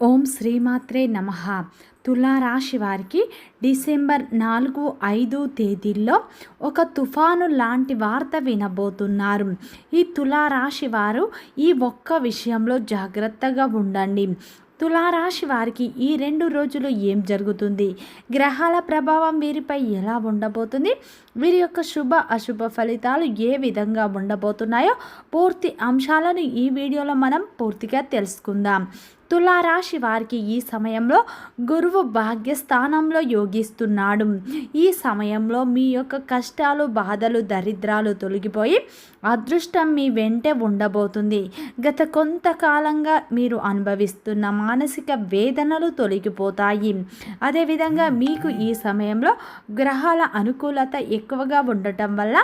ఓం శ్రీమాత్రే నమ. తులారాశి వారికి డిసెంబర్ నాలుగు ఐదు తేదీల్లో ఒక తుఫాను లాంటి వార్త వినబోతున్నారు. ఈ తులారాశి వారు ఈ ఒక్క విషయంలో జాగ్రత్తగా ఉండండి. తులారాశి వారికి ఈ రెండు రోజులు ఏం జరుగుతుంది? గ్రహాల ప్రభావం వీరిపై ఎలా ఉండబోతుంది? వీరి యొక్క శుభ అశుభ ఫలితాలు ఏ విధంగా ఉండబోతున్నాయో పూర్తి అంశాలను ఈ వీడియోలో మనం పూర్తిగా తెలుసుకుందాం. తులారాశి వారికి ఈ సమయంలో గురువు భాగ్యస్థానంలో యోగిస్తున్నాడు. ఈ సమయంలో మీ యొక్క కష్టాలు బాధలు దరిద్రాలు తొలగిపోయి అదృష్టం మీ వెంటే ఉండబోతుంది. గత కొంతకాలంగా మీరు అనుభవిస్తున్న మానసిక వేదనలు తొలగిపోతాయి. అదేవిధంగా మీకు ఈ సమయంలో గ్రహాల అనుకూలత ఎక్కువగా ఉండటం వల్ల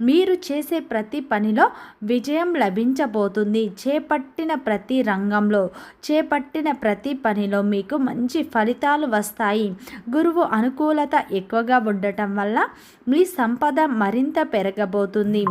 మీరు చేసే ప్రతి పనిలో విజయం లభించబోతుంది. చేపట్టిన ప్రతి రంగంలో చేపట్టిన ప్రతి పనిలో మీకు మంచి ఫలితాలు వస్తాయి. గురువు అనుకూలత ఎక్కువగా ఉండటం వల్ల మీ సంపద మరింత పెరగబోతుంది.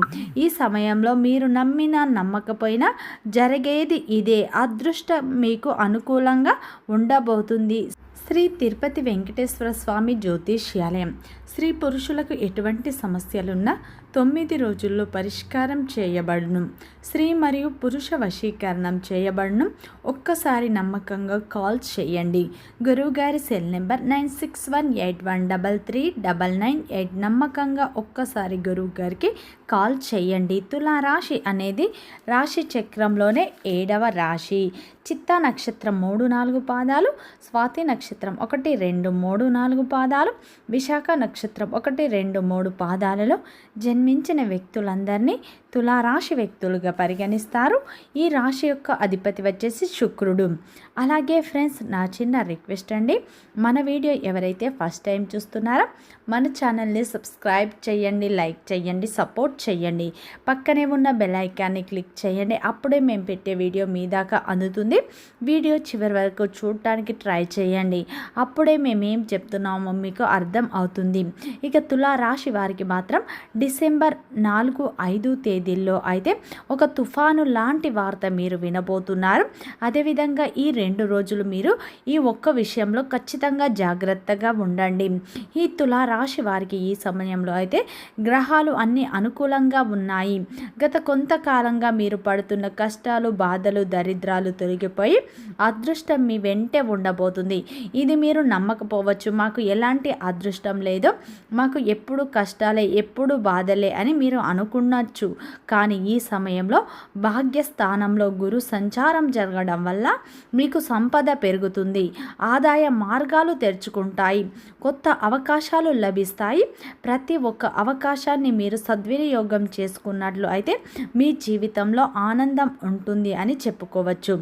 ఈ సమయంలో మీరు నమ్మిన నమ్మకపోయినా జరిగేది ఇదే. అదృష్టం మీకు అనుకూలంగా ఉండబోతుంది. శ్రీ తిరుపతి వెంకటేశ్వర స్వామి జ్యోతిష్యాలయం. స్త్రీ పురుషులకు ఎటువంటి సమస్యలున్నా తొమ్మిది రోజుల్లో పరిష్కారం చేయబడును. స్త్రీ మరియు పురుష వశీకరణం చేయబడును. ఒక్కసారి నమ్మకంగా కాల్ చేయండి. గురువుగారి cell number nine six one eight one double three double nine eight. నమ్మకంగా ఒక్కసారి గురువు గారికి కాల్ చేయండి. తులారాశి అనేది రాశి చక్రంలోనే ఏడవ రాశి. చిత్తా నక్షత్రం మూడు నాలుగు పాదాలు స్వాతి నక్షత్రం ఒకటి రెండు మూడు నాలుగు పాదాలు. విశాఖ నక్షత్రం ఒకటి రెండు మూడు పాదాలలో జన్మించిన వ్యక్తులందరినీ తులారాశి వ్యక్తులుగా పరిగణిస్తారు. ఈ రాశి యొక్క అధిపతి వచ్చేసి శుక్రుడు. అలాగే ఫ్రెండ్స్ నా చిన్న రిక్వెస్ట్ అండి. మన వీడియో ఎవరైతే ఫస్ట్ టైం చూస్తున్నారో మన ఛానల్ని సబ్స్క్రైబ్ చేయండి లైక్ చేయండి సపోర్ట్ చేయండి. పక్కనే ఉన్న బెల్ ఐకాన్ని క్లిక్ చేయండి. అప్పుడే మేము పెట్టే వీడియో మీ దాకా అందుతుంది. వీడియో చివరి వరకు చూడటానికి ట్రై చేయండి. అప్పుడే మేమేం చెప్తున్నామో మీకు అర్థం అవుతుంది. ఇక తులారాశి వారికి మాత్రం డిసెంబర్ నాలుగు ఐదు తేదీ తేదీల్లో అయితే ఒక తుఫాను లాంటి వార్త మీరు వినబోతున్నారు. అదేవిధంగా ఈ రెండు రోజులు మీరు ఈ ఒక్క విషయంలో ఖచ్చితంగా జాగ్రత్తగా ఉండండి. ఈ తులారాశి వారికి ఈ సమయంలో అయితే గ్రహాలు అన్ని అనుకూలంగా ఉన్నాయి. గత కొంతకాలంగా మీరు పడుతున్న కష్టాలు బాధలు దరిద్రాలు తొలగిపోయి అదృష్టం మీ వెంటే ఉండబోతుంది. ఇది మీరు నమ్మకపోవచ్చు. మాకు ఎలాంటి అదృష్టం లేదో మాకు ఎప్పుడు కష్టాలే ఎప్పుడు బాధలే అని మీరు అనుకున్నచ్చు. కానీ ఈ సమయంలో భాగ్యస్థానంలో గురు సంచారం జరగడం వల్ల మీకు సంపద పెరుగుతుంది. ఆదాయ మార్గాలు తెరుచుకుంటాయి. కొత్త అవకాశాలు లభిస్తాయి. ప్రతి ఒక్క అవకాశాన్ని మీరు సద్వినియోగం చేసుకున్నట్లు అయితే మీ జీవితంలో ఆనందం ఉంటుంది అని చెప్పుకోవచ్చు.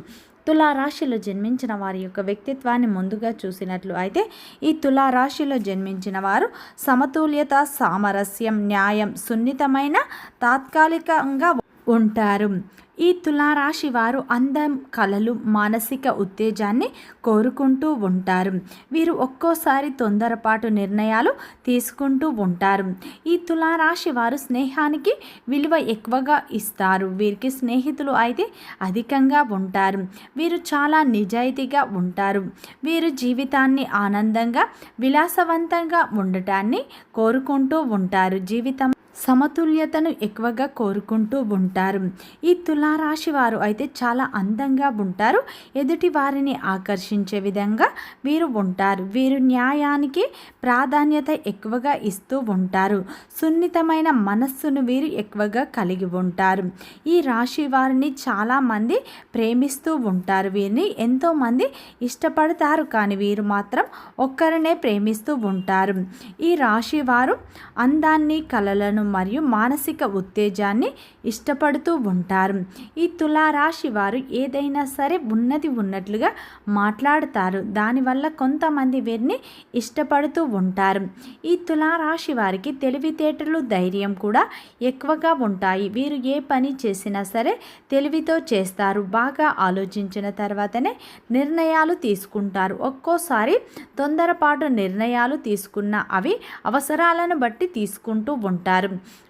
తులారాశిలో జన్మించిన వారి యొక్క వ్యక్తిత్వాన్ని ముందుగా చూసినట్లు అయితే ఈ తులారాశిలో జన్మించిన వారు సమతుల్యత సామరస్యం న్యాయం సున్నితమైన తాత్కాలికంగా ఉంటారు. ఈ తులారాశి వారు అందం కళలు మానసిక ఉత్తేజాన్ని కోరుకుంటూ ఉంటారు. వీరు ఒక్కోసారి తొందరపాటు నిర్ణయాలు తీసుకుంటూ ఉంటారు. ఈ తులారాశి వారు స్నేహానికి విలువ ఎక్కువగా ఇస్తారు. వీరికి స్నేహితులు అయితే అధికంగా ఉంటారు. వీరు చాలా నిజాయితీగా ఉంటారు. వీరు జీవితాన్ని ఆనందంగా విలాసవంతంగా ఉండటాన్ని కోరుకుంటూ ఉంటారు. జీవితం సమతుల్యతను ఎక్కువగా కోరుకుంటూ ఉంటారు. ఈ తులారాశి వారు అయితే చాలా అందంగా ఉంటారు. ఎదుటి వారిని ఆకర్షించే విధంగా వీరు ఉంటారు. వీరు న్యాయానికి ప్రాధాన్యత ఎక్కువగా ఇస్తూ ఉంటారు. సున్నితమైన మనస్సును వీరు ఎక్కువగా కలిగి ఉంటారు. ఈ రాశి వారిని చాలామంది ప్రేమిస్తూ ఉంటారు. వీరిని ఎంతోమంది ఇష్టపడతారు. కానీ వీరు మాత్రం ఒక్కరినే ప్రేమిస్తూ ఉంటారు. ఈ రాశి వారు అందాన్ని కలలను మరియు మానసిక ఉత్తేజాన్ని ఇష్టపడుతూ ఉంటారు. ఈ తులారాశి వారు ఏదైనా సరే ఉన్నది ఉన్నట్లుగా మాట్లాడతారు. దానివల్ల కొంతమంది వీరిని ఇష్టపడుతూ ఉంటారు. ఈ తులారాశి వారికి తెలివితేటలు ధైర్యం కూడా ఎక్కువగా ఉంటాయి. వీరు ఏ పని చేసినా సరే తెలివితో చేస్తారు. బాగా ఆలోచించిన తర్వాతనే నిర్ణయాలు తీసుకుంటారు. ఒక్కోసారి తొందరపాటు నిర్ణయాలు తీసుకున్న అవి అవసరాలను బట్టి తీసుకుంటూ ఉంటారు.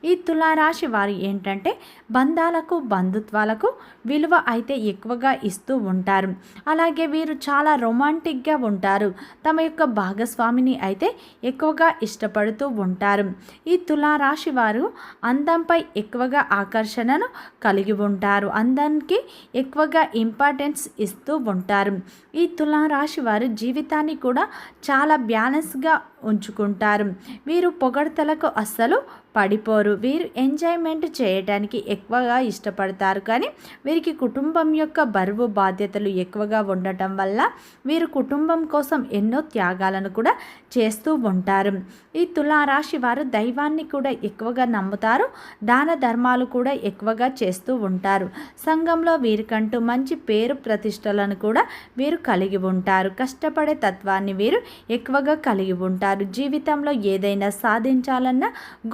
ఈ తులారాశి వారు ఏంటంటే బంధాలకు బంధుత్వాలకు విలువ అయితే ఎక్కువగా ఇస్తూ ఉంటారు. అలాగే వీరు చాలా రొమాంటిక్గా ఉంటారు. తమ యొక్క భాగస్వామిని అయితే ఎక్కువగా ఇష్టపడుతూ ఉంటారు. ఈ తులారాశి వారు అందంపై ఎక్కువగా ఆకర్షణను కలిగి ఉంటారు. అందానికి ఎక్కువగా ఇంపార్టెన్స్ ఇస్తూ ఉంటారు. ఈ తులారాశి వారు జీవితాన్ని కూడా చాలా బ్యాలెన్స్గా ఉంచుకుంటారు. వీరు పొగడతలకు అస్సలు పడిపోరు. వీరు ఎంజాయ్మెంట్ చేయటానికి ఎక్కువగా ఇష్టపడతారు. కానీ వీరికి కుటుంబం యొక్క బరువు బాధ్యతలు ఎక్కువగా ఉండటం వల్ల వీరు కుటుంబం కోసం ఎన్నో త్యాగాలను కూడా చేస్తూ ఉంటారు. ఈ తులారాశి వారు దైవాన్ని కూడా ఎక్కువగా నమ్ముతారు. దాన ధర్మాలు కూడా ఎక్కువగా చేస్తూ ఉంటారు. సంఘంలో వీరికంటూ మంచి పేరు ప్రతిష్టలను కూడా వీరు కలిగి ఉంటారు. కష్టపడే తత్వాన్ని వీరు ఎక్కువగా కలిగి ఉంటారు. జీవితంలో ఏదైనా సాధించాలన్న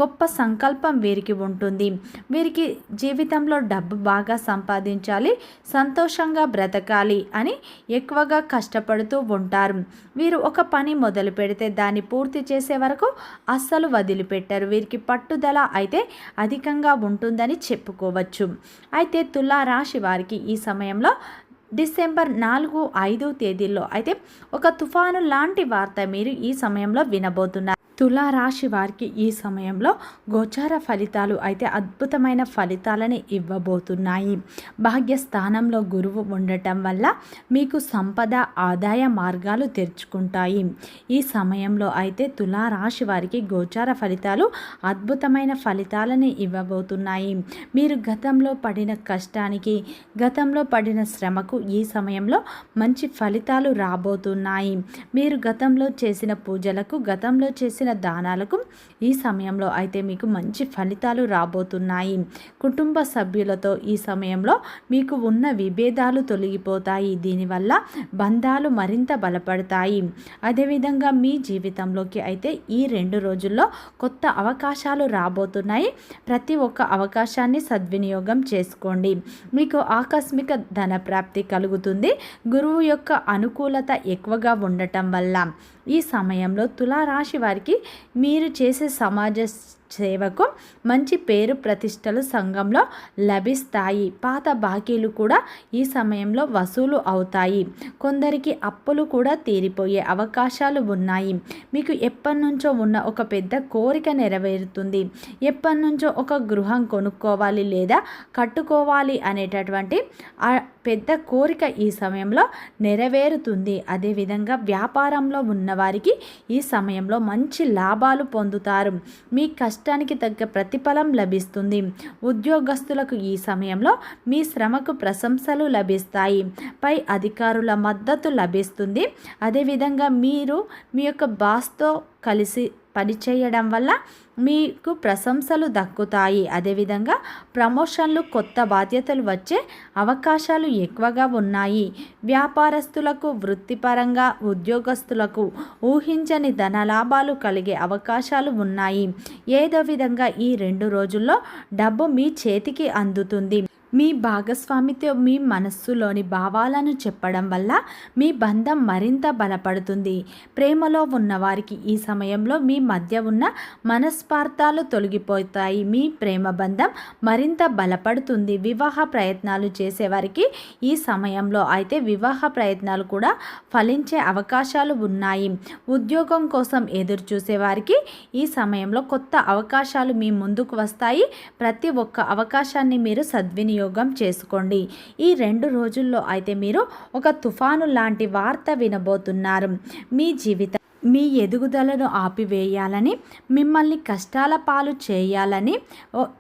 గొప్ప సంకల్పం వీరికి ఉంటుంది. వీరికి జీవితంలో డబ్బు బాగా సంపాదించాలి సంతోషంగా బ్రతకాలి అని ఎక్కువగా కష్టపడుతూ ఉంటారు. వీరు ఒక పని మొదలు పెడితే దాన్ని పూర్తి చేసే వరకు అస్సలు వదిలిపెట్టారు. వీరికి పట్టుదల అయితే అధికంగా ఉంటుందని చెప్పుకోవచ్చు. అయితే తులారాశి వారికి ఈ సమయంలో డిసెంబర్ నాలుగు ఐదు తేదీల్లో. అయితే ఒక తుఫాను లాంటి వార్త మీరు ఈ సమయంలో వినబోతున్నారు. తులారాశి వారికి ఈ సమయంలో గోచార ఫలితాలు అయితే అద్భుతమైన ఫలితాలని ఇవ్వబోతున్నాయి. భాగ్యస్థానంలో గురువు ఉండటం వల్ల మీకు సంపద ఆదాయ మార్గాలు తెరుచుకుంటాయి. ఈ సమయంలో అయితే తులారాశి వారికి గోచార ఫలితాలు అద్భుతమైన ఫలితాలని ఇవ్వబోతున్నాయి. మీరు గతంలో పడిన కష్టానికి గతంలో పడిన శ్రమకు ఈ సమయంలో మంచి ఫలితాలు రాబోతున్నాయి. మీరు గతంలో చేసిన పూజలకు గతంలో చేసిన దానాలకు ఈ సమయంలో అయితే మీకు మంచి ఫలితాలు రాబోతున్నాయి. కుటుంబ సభ్యులతో ఈ సమయంలో మీకు ఉన్న విభేదాలు తొలగిపోతాయి. దీనివల్ల బంధాలు మరింత బలపడతాయి. అదేవిధంగా మీ జీవితంలోకి అయితే ఈ రెండు రోజుల్లో కొత్త అవకాశాలు రాబోతున్నాయి. ప్రతి ఒక్క అవకాశాన్ని సద్వినియోగం చేసుకోండి. మీకు ఆకస్మిక ధన ప్రాప్తి కలుగుతుంది. గురువు యొక్క అనుకూలత ఎక్కువగా ఉండటం వల్ల. ఈ సమయంలో తులారాశి వారికి మీరు చేసే సమాజ సేవకు మంచి పేరు ప్రతిష్టలు సంఘంలో లభిస్తాయి. పాత బాకీలు కూడా ఈ సమయంలో వసూలు అవుతాయి. కొందరికి అప్పులు కూడా తీరిపోయే అవకాశాలు ఉన్నాయి. మీకు ఎప్పటి నుంచో ఉన్న ఒక పెద్ద కోరిక నెరవేరుతుంది. ఎప్పటి నుంచో ఒక గృహం కొనుక్కోవాలి లేదా కట్టుకోవాలి అనేటటువంటి పెద్ద కోరిక ఈ సమయంలో నెరవేరుతుంది. అదేవిధంగా వ్యాపారంలో ఉన్నవారికి ఈ సమయంలో మంచి లాభాలు పొందుతారు. మీ కష్టానికి తగ్గ ప్రతిఫలం లభిస్తుంది. ఉద్యోగస్తులకు ఈ సమయంలో మీ శ్రమకు ప్రశంసలు లభిస్తాయి. పై అధికారుల మద్దతు లభిస్తుంది. అదేవిధంగా మీరు మీ యొక్క బాస్తో కలిసి పనిచేయడం వల్ల మీకు ప్రశంసలు దక్కుతాయి. అదేవిధంగా ప్రమోషన్లు కొత్త బాధ్యతలు వచ్చే అవకాశాలు ఎక్కువగా ఉన్నాయి. వ్యాపారస్తులకు వృత్తిపరంగా ఉద్యోగస్తులకు ఊహించని ధనలాభాలు కలిగే అవకాశాలు ఉన్నాయి. ఏదో విధంగా ఈ రెండు రోజుల్లో డబ్బు మీ చేతికి అందుతుంది. మీ భాగస్వామితో మీ మనస్సులోని భావాలను చెప్పడం వల్ల మీ బంధం మరింత బలపడుతుంది. ప్రేమలో ఉన్నవారికి ఈ సమయంలో మీ మధ్య ఉన్న మనస్పార్థాలు తొలగిపోతాయి. మీ ప్రేమ బంధం మరింత బలపడుతుంది. వివాహ ప్రయత్నాలు చేసేవారికి ఈ సమయంలో అయితే వివాహ ప్రయత్నాలు కూడా ఫలించే అవకాశాలు ఉన్నాయి. ఉద్యోగం కోసం ఎదురు చూసేవారికి ఈ సమయంలో కొత్త అవకాశాలు మీ ముందుకు వస్తాయి. ప్రతి ఒక్క అవకాశాన్ని మీరు సద్వినియోగం వినియోగం చేసుకోండి. ఈ రెండు రోజుల్లో అయితే మీరు ఒక తుఫాను లాంటి వార్త వినబోతున్నారు. మీ జీవితం మీ ఎదుగుదలను ఆపివేయాలని మిమ్మల్ని కష్టాల పాలు చేయాలని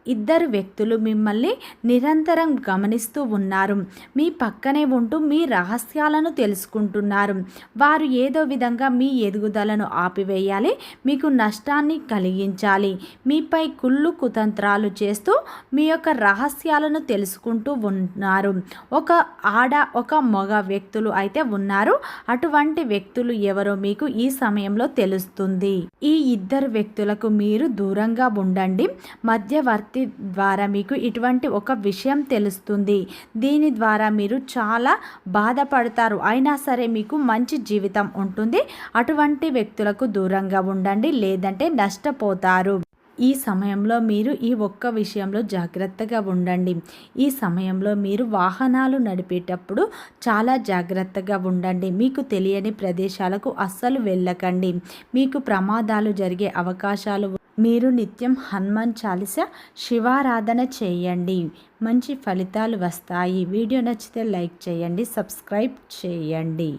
ఇద్దరు వ్యక్తులు మిమ్మల్ని నిరంతరం గమనిస్తూ ఉన్నారు. మీ పక్కనే ఉంటూ మీ రహస్యాలను తెలుసుకుంటున్నారు. వారు ఏదో విధంగా మీ ఎదుగుదలను ఆపివేయాలి మీకు నష్టాన్ని కలిగించాలి. మీపై కుళ్ళు కుతంత్రాలు చేస్తూ మీ యొక్క రహస్యాలను తెలుసుకుంటూ ఉన్నారు. ఒక ఆడ ఒక మగ వ్యక్తులు అయితే ఉన్నారు. అటువంటి వ్యక్తులు ఎవరో మీకు ఈ సమయంలో తెలుస్తుంది. ఈ ఇద్దరు వ్యక్తులకు మీరు దూరంగా ఉండండి. మధ్యవర్తి ద్వారా మీకు ఇటువంటి ఒక విషయం తెలుస్తుంది. దీని ద్వారా మీరు చాలా బాధపడతారు. అయినా సరే మీకు మంచి జీవితం ఉంటుంది. అటువంటి వ్యక్తులకు దూరంగా ఉండండి. లేదంటే నష్టపోతారు. ఈ సమయంలో మీరు ఈ ఒక్క విషయంలో జాగ్రత్తగా ఉండండి. ఈ సమయంలో మీరు వాహనాలు నడిపేటప్పుడు చాలా జాగ్రత్తగా ఉండండి. మీకు తెలియని ప్రదేశాలకు అస్సలు వెళ్ళకండి. మీకు ప్రమాదాలు జరిగే అవకాశాలు మీరు నిత్యం హనుమాన్ చాలీస శివారాధన చేయండి. మంచి ఫలితాలు వస్తాయి. వీడియో నచ్చితే లైక్ చేయండి సబ్స్క్రైబ్ చేయండి.